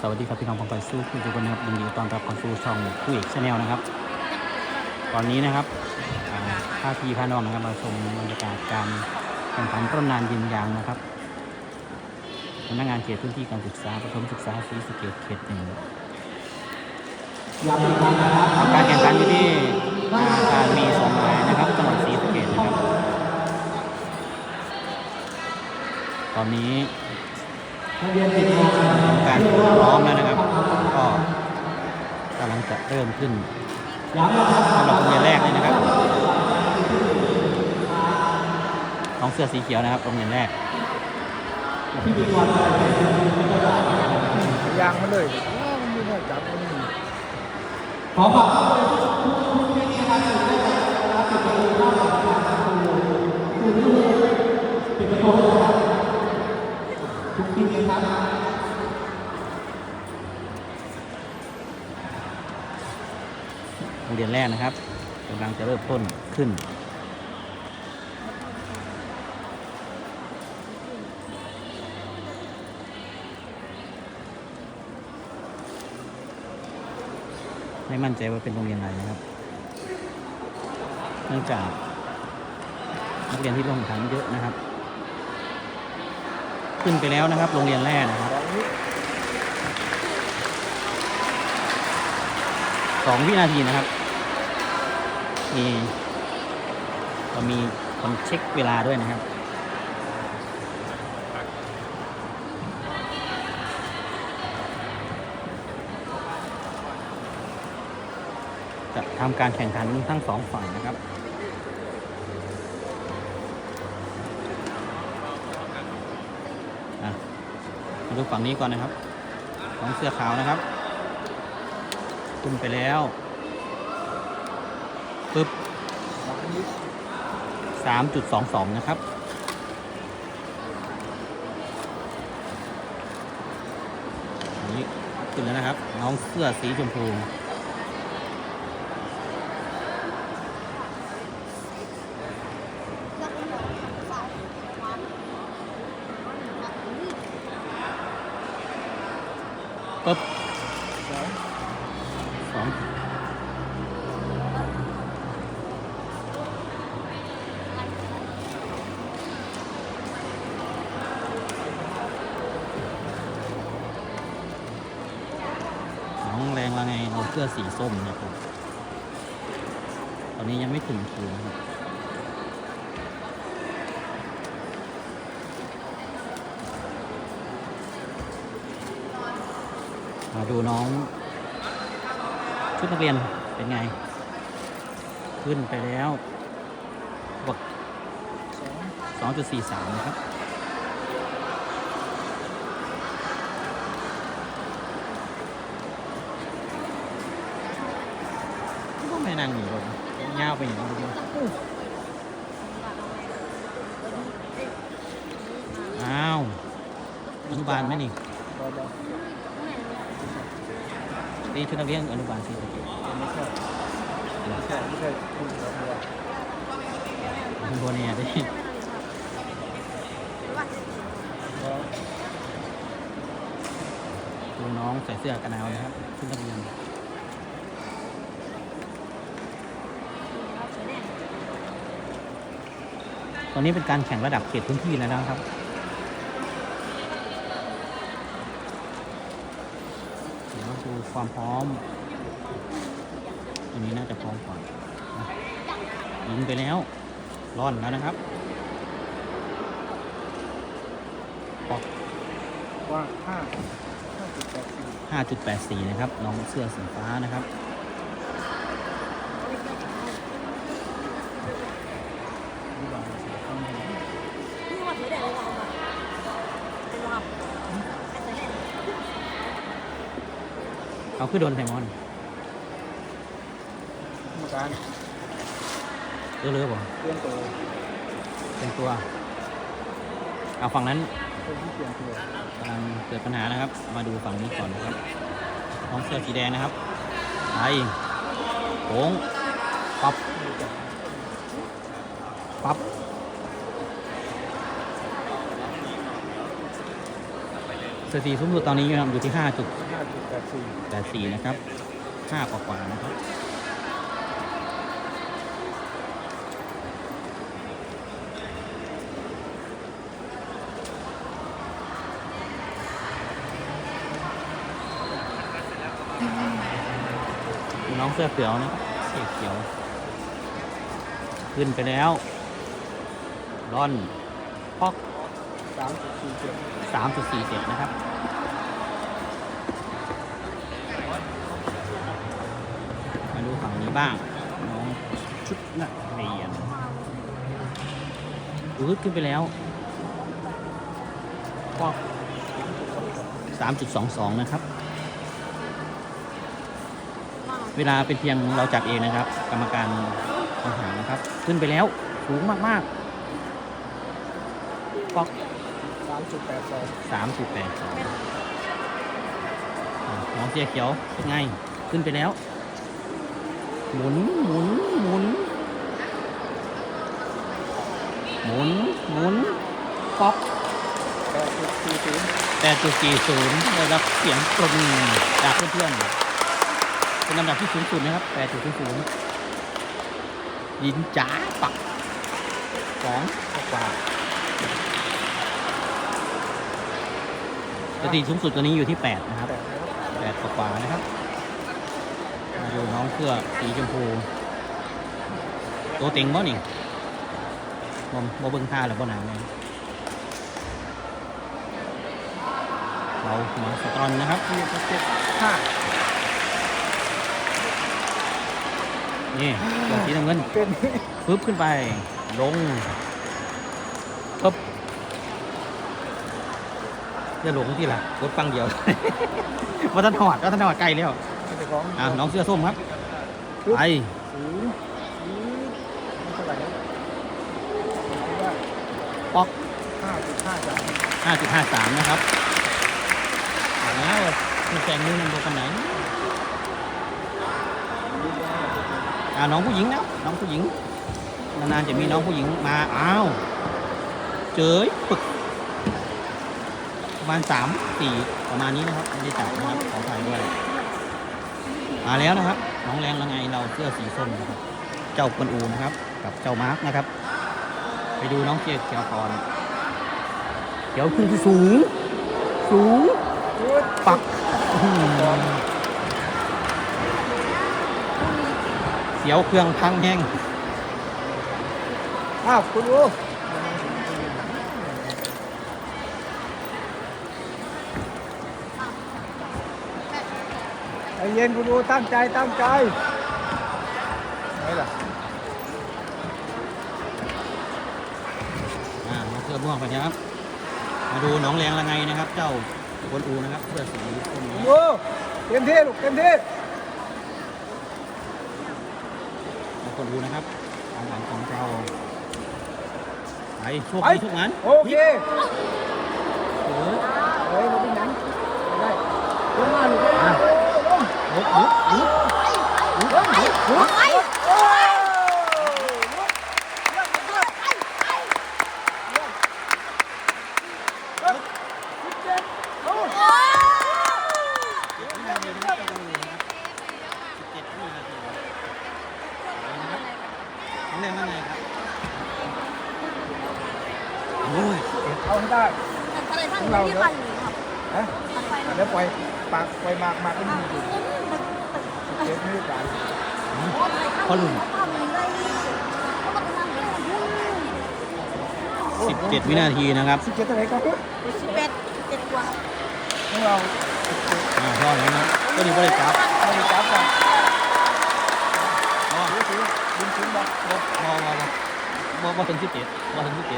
สวัสดีครับพี่น้องฟังไปสู้คุณทุกคนนะครับยินดีต้อนรับเข้าสู่ช่องผู้เอกชาแนลนะครับ ตอนนี้นะครับอ่าท่พาน้องนะครับมาชมบรรยากาศการแข่งขันต้นนานยิงยางนะครับพนักงานเขตพื้นที่การศึกษาประถมศึกษาศรีสะเกษเขตหนึ่งครับการแข่งขันอยู่ที่อารมีสองหมายนะครับจังหวัดศรีสะเกษนะครับ ตอนนี้ทำ การพร้อมแล้วนะครับ ก็กำลังจะเริ่มขึ้นสำหรับโรงเรียนแรกเลยนะครับน้องเสื้อสีเขียวนะครับโรงเรียนแรกยางมาเลยอ้าวมันมีแค่จับมันมีโรง เรียนแรกนะครับกำลังจะเริ่มต้นขึ้น ไม่มั่นใจว่าเป็นโรงเรียนอะไรนะครับ เนื่องจากนักเรียนที่ลงแข่งเยอะนะครับ ขึ้นไปแล้วนะครับ โรงเรียนแรกนะครับสองวินาทีนะครับ มีเรามีคนเช็คเวลาด้วยนะครับ จะทำการแข่งขันทั้งสองฝั่งนะครับมาดูฝั่งนี้ก่อนนะครับ ของเสื้อขาวนะครับขึ้นไปแล้ว ปึ๊บแบบนี้สามจุดสองสองนะครับนนี้ขึ้นแล้วนะครับ น้องเสื้อสีชมพูปึ๊บ สอง สองน้องแรงว่าไงน้ อสื้อสีส้มนะครับ ตอนนี้ยังไม่ถึงคิวนะครับมาดูน้องชุดนักเรียนเป็นไง ขึ้นไปแล้วบวกสอง2.43 นะครับ ก็ไม่นั่งอยู่ลงเงาวไปอย่างนี้ดูอ้าวอนุ บาลไหมนี่บอบอนี่ชุดนักเรียนอนุบาลสิไม่ใช่ไม่ใช่ไม่ใช่คุณบอบอคุณโบเนี่ยดิบอดูน้องใส่เสื้อกันหนาวนะครับชุดนักเรียนตอนนี้เป็นการแข่งระดับเขตพื้นที่แล้วนะครับ เดี๋ยวดู ความพร้อม อันนี้น่าจะพร้อมกว่านะยิงไปแล้วร่อนแล้วนะครับปอกว่าห้าห้าจุดแปดสี่5.84นะครับ น้องเสื้อสีฟ้านะครับ เขาคือโดนไทมอนกรรมการเรื่อยๆบ่เตรียมตัวเป็นตัว เอาฝั่งนั้นคนที่เตรียมตัวกำลังเกิดปัญหานะครับ มาดูฝั่งนี้ก่อนนะครับน้องเสื้อสีแดงนะครับไปโค้งปับปับ สถิติสูงสุดตอนนี้อยู่ที่ 5.84ห้าจุดแปดสี่นะครับ 5 กว่ากว่าๆนะครับน้องเสื้อเขียวนะครับเสื้อเขียว ขึ้นไปแล้วร่อนพอกสามจุดสี่เจ็ด3.47 นะครับ มาดูฝั่งนี้ บ้างน้องชุดนักเรียนอืดขึ้นไปแล้วพอก3.22นะครับ เวลาเป็นเพียงเราจับเองนะครับ กรรมการทหารนะครับ ขึ้นไปแล้วสูงมากๆปอกสามจุดแปดสองสามสิบแปดสองน้องเสียเขียวเป็นไง ขึ้นไปแล้ว หมุนหมุนหมุนหมุนหมุนป๊อกแปดจุดสี่ศูนย์แปดจุดสี่ศูนย์ได้รับเสียงปรบมือจากเพื่อนๆเป็นลำดับที่สูงสุดนะครับแปดจุดศูนย์ยินจ๋าปักสองกว่าสถิติสูงสุดตัวนี้อยู่ที่แปดนะครับแปดกว่านะครับ ดูน้องเสื้อสีชมพูตัวเต็งบ่นี่บ่บ่เบิ่งท่าหรือบ่หนาวเลยเราหัวสตรอนนะครับสี่จุดเจ็ดห้านี่ตัวสีน้ำเงินเป็นปึ๊บขึ้นไป ลงปึ๊บจะหลงที่ละกดฟังเดียวว่าท่านหอดว่าท่านหอดไกลแล้วเจ้าของอะน้องเสื้อส้มครับไปศูนย์ศูนย์ไม่เท่าไหร่นะว่าป๊อกห้าจุดห้าสาม5.53นะครับเอาแล้วคุณแซงมือนันโดกันไหนอ่าน้องผู้หญิงนะน้องผู้หญิงนานๆจะมีน้องผู้หญิงมาอ้าวเจยปึกประมาณสามสี่ประมาณนี้นะครับไม่ได้จับนะครับขอถ่ายด้วย มาแล้วนะครับ น้องแรงละไงเราเสื้อสีส้มนะครับ เจ้ากวนอูนะครับ กับเจ้ามาร์กนะครับ ไปดูน้องเกียร์เกียวก่อนเกียวขึ้นที่สูง สูง ปักเสียวเครื่องพังแห้งอ้าวคุณอู เย็นคุณอูตั้งใจตั้งใจไหนล่ะอ่ามาเสื้อม่วงไปนะครับ มาดูน้องแรงละไงนะครับ เจ้ากวนอูนะครับเสื้อสีส้มคุณนะอูเต็มที่ลูกเต็มที่น้องกวนอูนะครับทางหลังของเราไปโชคไปดีทุกงานโอเคเออ เฮ้ยเราเป็นหยังไม่ได้ลงมาลูกลง มาลงลุกลุกลุก 17 วินาทีนะครับสิบเจ็ดเท่าไร่ครับสิบเอ็ดเจ็ดกว่าของเราอ่าพ่อแล้วัะก็นี่บริกจับเราไปจับก่อนพ่อถือถือดึงถึบ่บ่บ่บ่บ่บ่ถึง17บ่ถึง17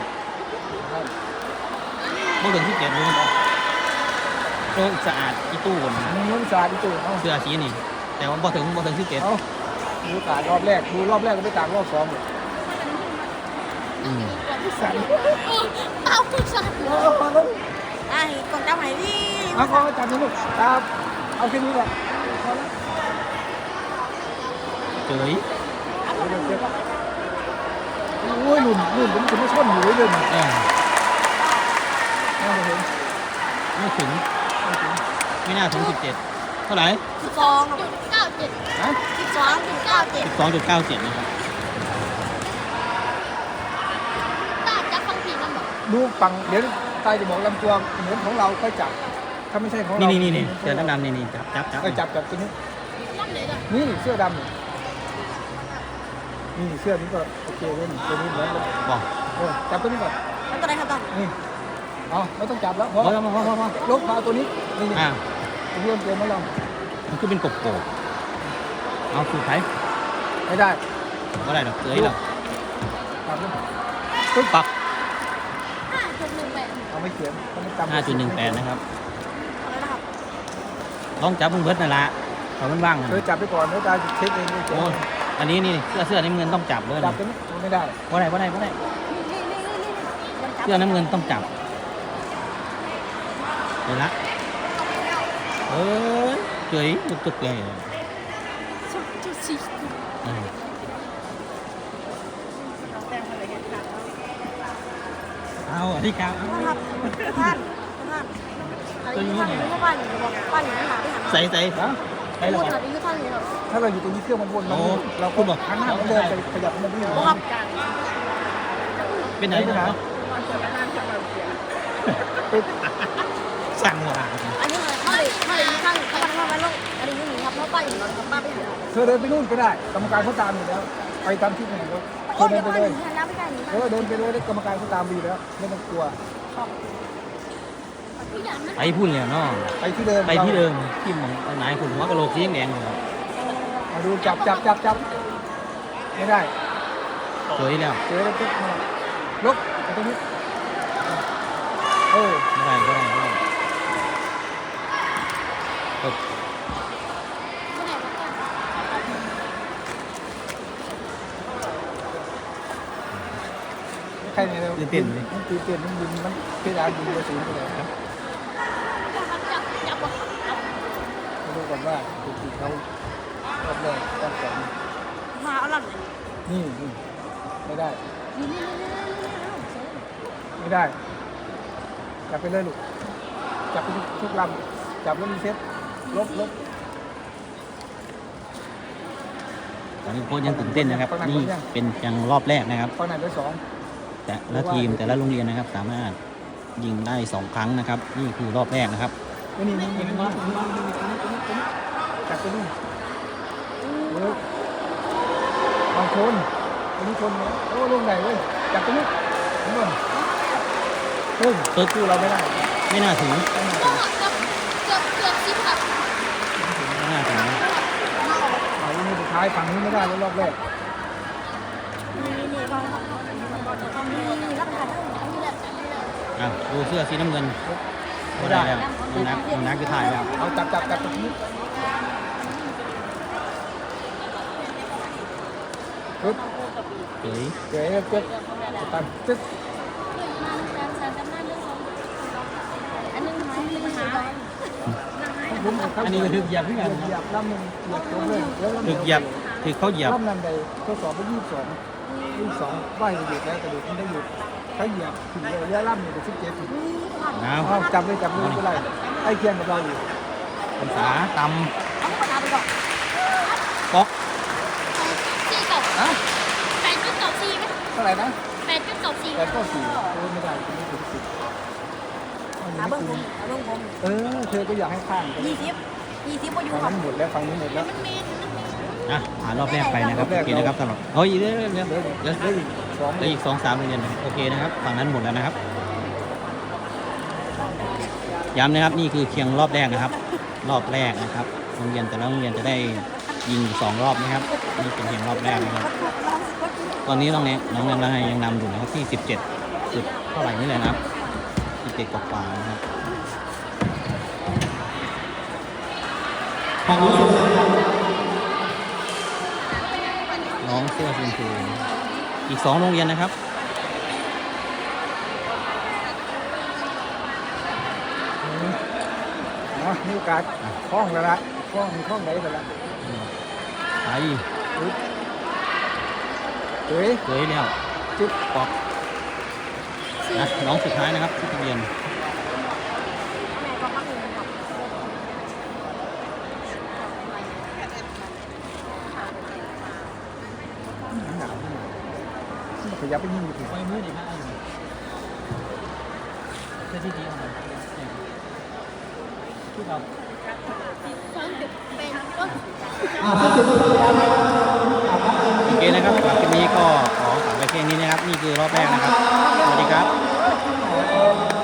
บ่ถึง17รู้บ่โองสะอาดอีตู้ก่อนนะนุ่มสะอาดอีตู้เสื้อสีนี่ แต่ว่าบ่ถึงบ่ถึง17ดูสะอาดรอบแรกดูรอบแรกก็ไม่ต่างรอบสองหรอืม สั่นเอาผู้ชายเอาเอาเอาไอ้กองเจ้าไหนพี่เอาเอาจับนี่ลูกตามเอาแค่นี้แหละพอแล้วเจยเดี๋ยวเดี๋ยวโอ้ยหนุ่นหนุ่นผมจะไม่ชนอยู่เลยเลยเออน่าจะเห็นไม่ถึง ไม่น่าถึงสิบเจ็ดเท่าไหร่ สิบสองจุดเก้าเจ็ดฮะสิบสองจุดเก้าเจ็ดสิบสองจุดเก้าเจ็ดนะครับ ตาจับฟังผีกันบอก ดูฝั่งเดี๋ยวตายจะบอกลำตัวเหมือนของเราค่อยจับ ถ้าไม่ใช่ของเรานี่นี่นี่นี่เสือดำๆนี่นี่จับจับจับก็จับจับตัวนี้นั่นเลยอะนี่เสื้อดำนี่นี่เสื้อนี้ก็โอเคเว้ยตัวนี้เหมือนกันบอกเออจับตัวนี้ก่อนแล้วตัวไหนครับตอนนี่เอาไม่ต้องจับแล้วพพออแล้วพอพอพอลบพาตัวนี้นี่นี่อ่าเรื่องตัวมาลองมันคือเป็นกบโกบเอาสูตรไทยไม่ได้ว่าอะไรหรอกเกยหรอกจับเลยปึ๊บปักห้า จุดหนึ่งแปดเอาไม่เขียนเขาไม่จำห้าจุดหนึ่งแปดนะครับเอาแล้วนะครับลองจับมึงเบิดนั่นละเขามันว่างนั่นเธอจับไปก่อนแล้วตาจะเช็คเองไม่เขียนโอ้อันนี้นี่เสื้อเสื้อน้ำเงินต้องจับเลยจับตัวนี้ไม่ได้ว่าไรว่าไรว่าไรนี่นี่นี่นี่นี่ยังจับเสื้อน้ำเงินต้องจับเดี๋ยวละเอ้ยเกยตุกตุกเลยจุดจุดสี่เออ อาอันนี้ครับครับท่านท่านอะไรที่ท่านอยู่ที่บ้านอยู่บอกบ้านอยู่ที่ไหนที่ไหนใส่ใส่นะใส่พูแล้วดหน่อยที่ท่านอยู่หรอถ้าเราอยู่ตรงนี้เครื่องมันวนมันโอ้เราคุก็ณบอกหันหน้ามันเดินไปขยับมันวิ่งครับเป็นไหนไปไหนเนาะไปสั่งว่าอันนี้ถ้าเลยถ้าเลยท่านเขาทำมาลงอันนี้นี่ครับเพราะป้าอยู่หลังกับป้าไปอยู่เธอเดินไปนู่นก็ได้ กรรมการเขาตามอยู่แล้ว ไปตามที่ไหนเขาเธโอ้อยเดิเดี๋ยนวไปป้าเลอยยู่ที่แล้วไม่ได้หนีเออเดินไปเลยแล้วกรรมการเขาตามไปอยู่แล้ว ไม่ต้องกลัวไปพูดเลยเนาะไปที่เดิมไปที่เดิมที่หมองไหนคุณหัวกะโหลกสีแดงๆเลยมาดูจับจับจับจับไม่ได้ สวยแล้วเจอแล้วปุ๊บมาลุกไปตรงนี้เออไม่ได้ไม่ได้ไม่ได้ปึ๊บ ใครเนี่ยมันตื่นเต้นมันตื่นเต้นมันบินมันเพดานบินกระสุนไปเลยครับมาดูก่อนว่าปกติเขารอบแรกรอบสองมาเอาหลังนี่นี่ไม่ได้นี่นี่นี่นี่ไม่ได้ จับไปเลยลูก จับไปทุกลำจับแล้วมีเซ็ตลบลบตอนนี้โค้ชยังตื่นเต้นนะครับ นี่เป็นยังรอบแรกนะครับฝั่งไหนไปสอง แต่ละทีมแต่ละโรงเรียนนะครับ สามารถยิงได้สองครั้งนะครับ นี่คือรอบแรกนะครับจับไปนี่บางคนอันนี้คนเนี่ยโอ้ลงไหนเว้ยจับไปนี่นู่นเฮ้เติร์ดคู่เราไม่ได้ ไม่น่าถึงไม่น่าถึงเอาลูกสุดท้ายฝั่งนี้ไม่ได้แล้วรอบแรก อะดูเสื้อสีน้ำเงินก็ได้แล้วน้องนักน้องนักคือถ่ายแล้วเอาจับจับจับตรงนี้ปึ๊บเฮ้ยเก๋เจ๊กตันจึ๊กอันนึงหายอันนึงหายผมครับอันนี้ก็ถึกเหยียบเหมือนกันเหยียบลำหนึ่งเหยียบตรงเลยแล้วลำถึกเหยียบถึกเขาเหยียบลำนั้นใดทดสอบไปยี่สิบสองยี่สิบสองว่ายจะหยุดแล้วกระดูกมันได้หยุด ถ้าเหยียบถึงระยะลำเนี่ยเป็นสิบเจ็ดเอาเอาจับเลยจับเลยไม่เป็นไรใกล้เคียงกับเราอยู่ภาษาตเอาไปเอาไปก่อนำก๊อกสี่เก่าฮะแปดจุดเก่าสี่ไหมเท่าไหร่นะแปดจุดเก่าสี่แต่ก็สี่โอ้ไม่ได้ไม่ถึงสิบอันนี้หาไม่เบิ้งคุ้ผมมหาเบิ้งผมเออเธอก็อยากให้ข้างกันยี่สิบยี่สิบก็อยู่ฝั่งครับนั้นหมดแล้วฝั่งนี้หมดแล้ว มันมีอะผ่านรอบแรกไปนะครับรอบแรโอกเคนะครับสำหรับเฮ้ยเดี๋ยวเดี๋ยว เดี๋ยวเหลือเดี๋ยว เหลืออีกสองเหลืออีกสองสามโรงเรียนนะโอเคนะครับฝั่งนั้นหมดแล้วนะครับย้ำนะครับนี่คือเพียงรอบแรกนะครับ รอบแรกนะครับโรงเรียนแต่ละโรงเรียนจะได้ยิงสองรอบนะครับนี่เป็นเพียงรอบแรกนะครับ ตอนนี้น้องเนี่ยน้องยังยังนำอยู่นะครับที่17จุดเท่าไหร่นี่เลยนะครับ17กว่าๆนะครับน้องเสื้อชมพู อีกสองโรงเรียนนะครับ เนาะมีโอกาสคล้องแล้วละคล้องคล้องไหนแล้วละไปเฮ้ยเฮ้ยแล้ว จุ๊บปอกนะน้องสุดท้ายนะครับที่ทะเบียน แม่ก็พักหนึ่งครับ ขยับไปยิงอยู่ไฟมือดีมากเพื่อที่ดีของเราที่เราซ้อมเป็นก็โอเคนะครับสำหรับคลิปนี้ก็ขอฝากไว้แค่นี้นะครับ นี่คือรอบแรกนะครับ สวัสดีครับ